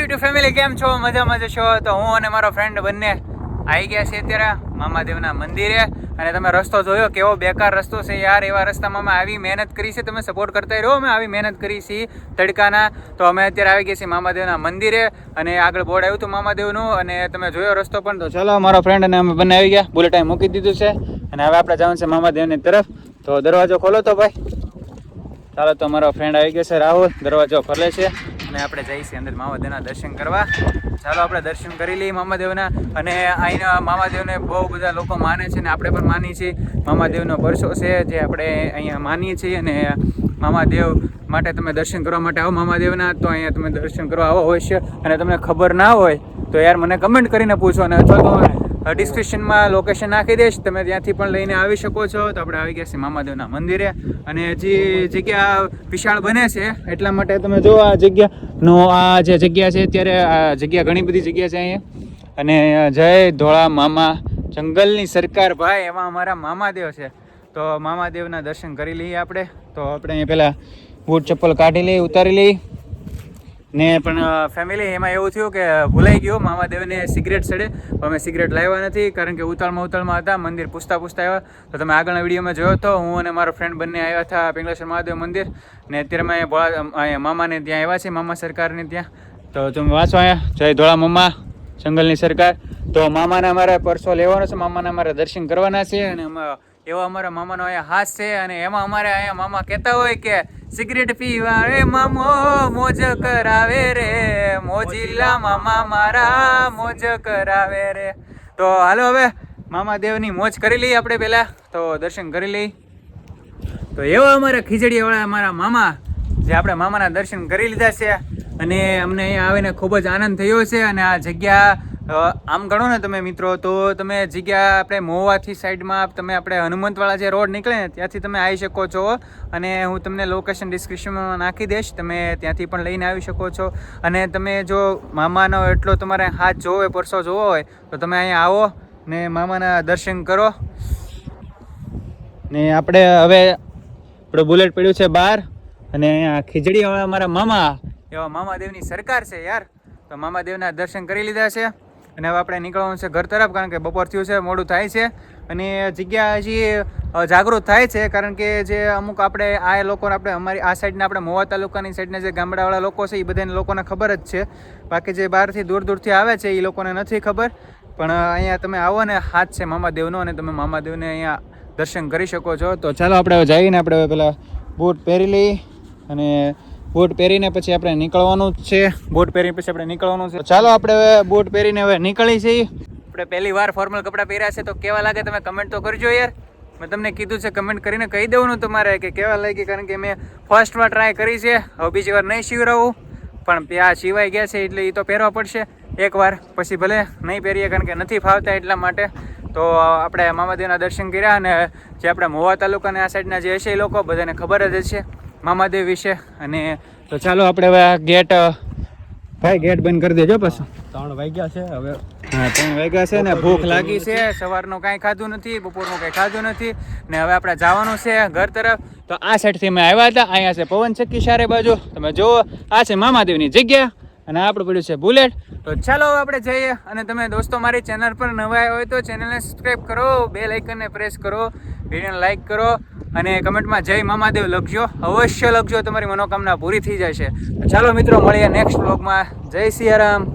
YouTube family કેમ છો? મજામાં જ છો? તો હું અને મારો ફ્રેન્ડ બંને આવી ગયા છે અત્યારે મામાદેવના મંદિરે. અને તમે રસ્તો જોયો કેવો બેકાર રસ્તો છે યાર. એવા રસ્તામાં અમે આવી મહેનત કરી છે. તમે સપોર્ટ કરતા રહ્યો અમે આવી મહેનત કરી છે તડકાના. તો અમે અત્યારે આવી ગયા છીએ મામાદેવના મંદિરે. અને આગળ બોર્ડ આવ્યું હતું મામાદેવનું. અને તમે જોયો રસ્તો પણ. તો ચલો, મારો ફ્રેન્ડ અને અમે બંને આવી ગયા. બુલેટ ટાઈમ મૂકી દીધું છે. અને હવે આપણે જવાનું છે મામાદેવની તરફ. તો દરવાજો ખોલો તો ભાઈ. ચાલો તો મારો ફ્રેન્ડ આવી ગયો છે રાહુલ, દરવાજો ખોલે છે અને આપણે જઈશું અંદર મામાદેવના દર્શન કરવા. ચાલો આપણે દર્શન કરી લઈએ મામાદેવના અને અહીંના મામાદેવને બહુ બધા લોકો માને છે અને આપણે પણ માનીએ છીએ. મામાદેવનો પરસો છે જે આપણે અહીંયા માનીએ છીએ અને મામાદેવ માટે તમે દર્શન કરવા માટે આવો મામાદેવના તો અહીંયા તમે દર્શન કરવા આવો હોય છે અને તમને ખબર ના હોય તો યાર મને કમેન્ટ કરીને પૂછો અને અથવા તો ડિસ્ક્રિપ્શનમાં લોકેશન નાખી દઈશ. તમે ત્યાંથી પણ લઈને આવી શકો છો. તો આપણે આવી ગયા છીએ મામાદેવના મંદિરે. અને હજી જગ્યા વિશાળ બને છે, એટલા માટે તમે જો આ જગ્યાનો આ જે જગ્યા છે, અત્યારે આ જગ્યા ઘણી બધી જગ્યા છે અહીંયા. અને જય ધોળા મામા જંગલની સરકાર ભાઈ, એમાં અમારા મામાદેવ છે. તો મામાદેવના દર્શન કરી લઈએ આપણે. તો આપણે અહીંયા પહેલાં બૂટ ચપ્પલ કાઢી લઈએ, ઉતારી લઈએ. ને પણ ફેમિલી એમાં એવું થયું કે ભૂલાઈ ગયું. મામાદેવને સિગરેટ સડે. પણ અમે સિગરેટ લાવ્યા નથી, કારણ કે ઉતાળમાં ઉતાળમાં હતા, મંદિર પૂછતા પૂછતા આવ્યા. તો તમે આગળના વિડીયોમાં જોયો હતો હું અને મારો ફ્રેન્ડ બંને આવ્યા હતા પિંગલેશ્વર મહાદેવ મંદિર. ને અત્યારે અમે ભોળા મામાને ત્યાં આવ્યા છે મામા સરકારને ત્યાં. તો તમે વાંચો અહીંયા. જય ધોળા મામા, જંગલની સરકાર. તો મામાને અમારે પરસો લેવાનો છે, મામાના અમારે દર્શન કરવાના છે અને અમારા એવો અમારા મામાનો અહીંયા હાથ છે અને એમાં અમારે અહીંયા મામા કહેતા હોય કે સિગરેટ પીવા રે મામો, મોજ કરાવે રે. મોજીલા મામા મારા, મોજ કરાવે રે. તો હાલો હવે, મામા દેવની મોજ કરી લઈએ આપણે પહેલાં. તો દર્શન કરી લઈ તો એવા અમારા ખીચડીવાળા અમારા મામા, જે આપણે મામાના દર્શન કરી લીધા છે. અને અમને અહીંયા આવીને ખૂબ જ આનંદ થયો છે અને આ જગ્યા આમ ગણો ને તમે મિત્રો, તો તમે જગ્યા આપણે મોવાથી સાઈડમાં તમે આપણે હનુમંતવાળા જે રોડ નીકળે ને, ત્યાંથી તમે આવી શકો છો. અને હું તમને લોકેશન ડિસ્ક્રિપ્શનમાં નાખી દઈશ, તમે ત્યાંથી પણ લઈને આવી શકો છો. અને તમે જો મામાનો એટલો તમારે હાથ જોવો હોય પરસો જોવો હોય, તો તમે અહીંયા આવો ને મામાના દર્શન કરો. ને આપણે હવે આપણું બુલેટ પડ્યું છે બહાર, અને અહીંયા ખીચડી વાળા અમારા મામા, એવા મામાદેવની સરકાર છે યાર. તો મામાદેવના દર્શન કરી લીધા છે. અને હવે આપણે નીકળવાનું છે ઘર તરફ, કારણ કે બપોર થયું છે, મોડું થાય છે. અને જગ્યા હજી જાગૃત થાય છે, કારણ કે જે અમુક આપણે, આ લોકોને આપણે, અમારી, આ સાઈડના આપણે મોવા તાલુકાની સાઈડના જે ગામડાવાળા લોકો છે, એ બધાને લોકોને ખબર જ છે. બાકી જે બહારથી દૂર દૂરથી આવે છે, એ લોકોને નથી ખબર. પણ અહીંયા તમે આવો ને, હાથ છે મામાદેવનો, અને તમે મામાદેવને અહીંયા દર્શન કરી શકો છો. તો ચાલો આપણે જઈને આપણે પેલા બૂટ પહેરી લઈ અને બૂટ પહેરીને પછી આપણે નીકળવાનું જ છે. બૂટ પહેરી પછી આપણે નીકળવાનું છે. ચાલો આપણે હવે બૂટ પહેરીને હવે નીકળી છીએ. આપણે પહેલી વાર ફોર્મલ કપડાં પહેર્યા છે, તો કેવા લાગે તમે કમેન્ટ તો કરજો યાર. મેં તમને કીધું છે કમેન્ટ કરીને કહી દેવાનું તમારે કે કેવા લાગી, કારણ કે મેં ફર્સ્ટ વાર ટ્રાય કરી છે. હવે બીજી વાર નહીં સીવરાવું પણ ત્યાં સિવાય ગયા છે, એટલે એ તો પહેરવા પડશે. એકવાર પછી ભલે નહીં પહેરીએ, કારણ કે નથી ફાવતા એટલા માટે. તો આપણે મામાદેવના દર્શન કર્યા અને જે આપણે મોવા તાલુકાના આ સાઈડના જે હશે એ લોકો, બધાને ખબર જ છે મામાદેવ વિશે. અને તો ચાલો આપણે હવે આ ગેટ ભાઈ ગેટ બંધ કરી દેજો પાછું. ત્રણ વાગ્યા છે હવે હા ત્રણ વાગ્યા છે ને ભૂખ લાગી છે સવારનું કાંઈ ખાધું નથી બપોરનું કાંઈ ખાધું નથી. ને હવે આપણે જવાનું છે ઘર તરફ. તો આ સાઈડથી અમે આવ્યા હતા અહીંયા છે પવન ચક્કી સારે બાજુ. તમે જુઓ આ છે મામાદેવની જગ્યા. અને આપણું પડ્યું છે બુલેટ. તો ચાલો આપણે જઈએ. અને તમે દોસ્તો મારી ચેનલ પર નવા હોય તો ચેનલને સબસ્ક્રાઈબ કરો બે લાઇકનને પ્રેસ કરો વિડીયોને લાઇક કરો. અને કમેન્ટમાં જય મામાદેવ લખજો. અવશ્ય લખજો, તમારી મનોકામના પૂરી થઈ જશે. ચાલો મિત્રો, મળીએ નેક્સ્ટ બ્લોગમાં જય સિયારામ.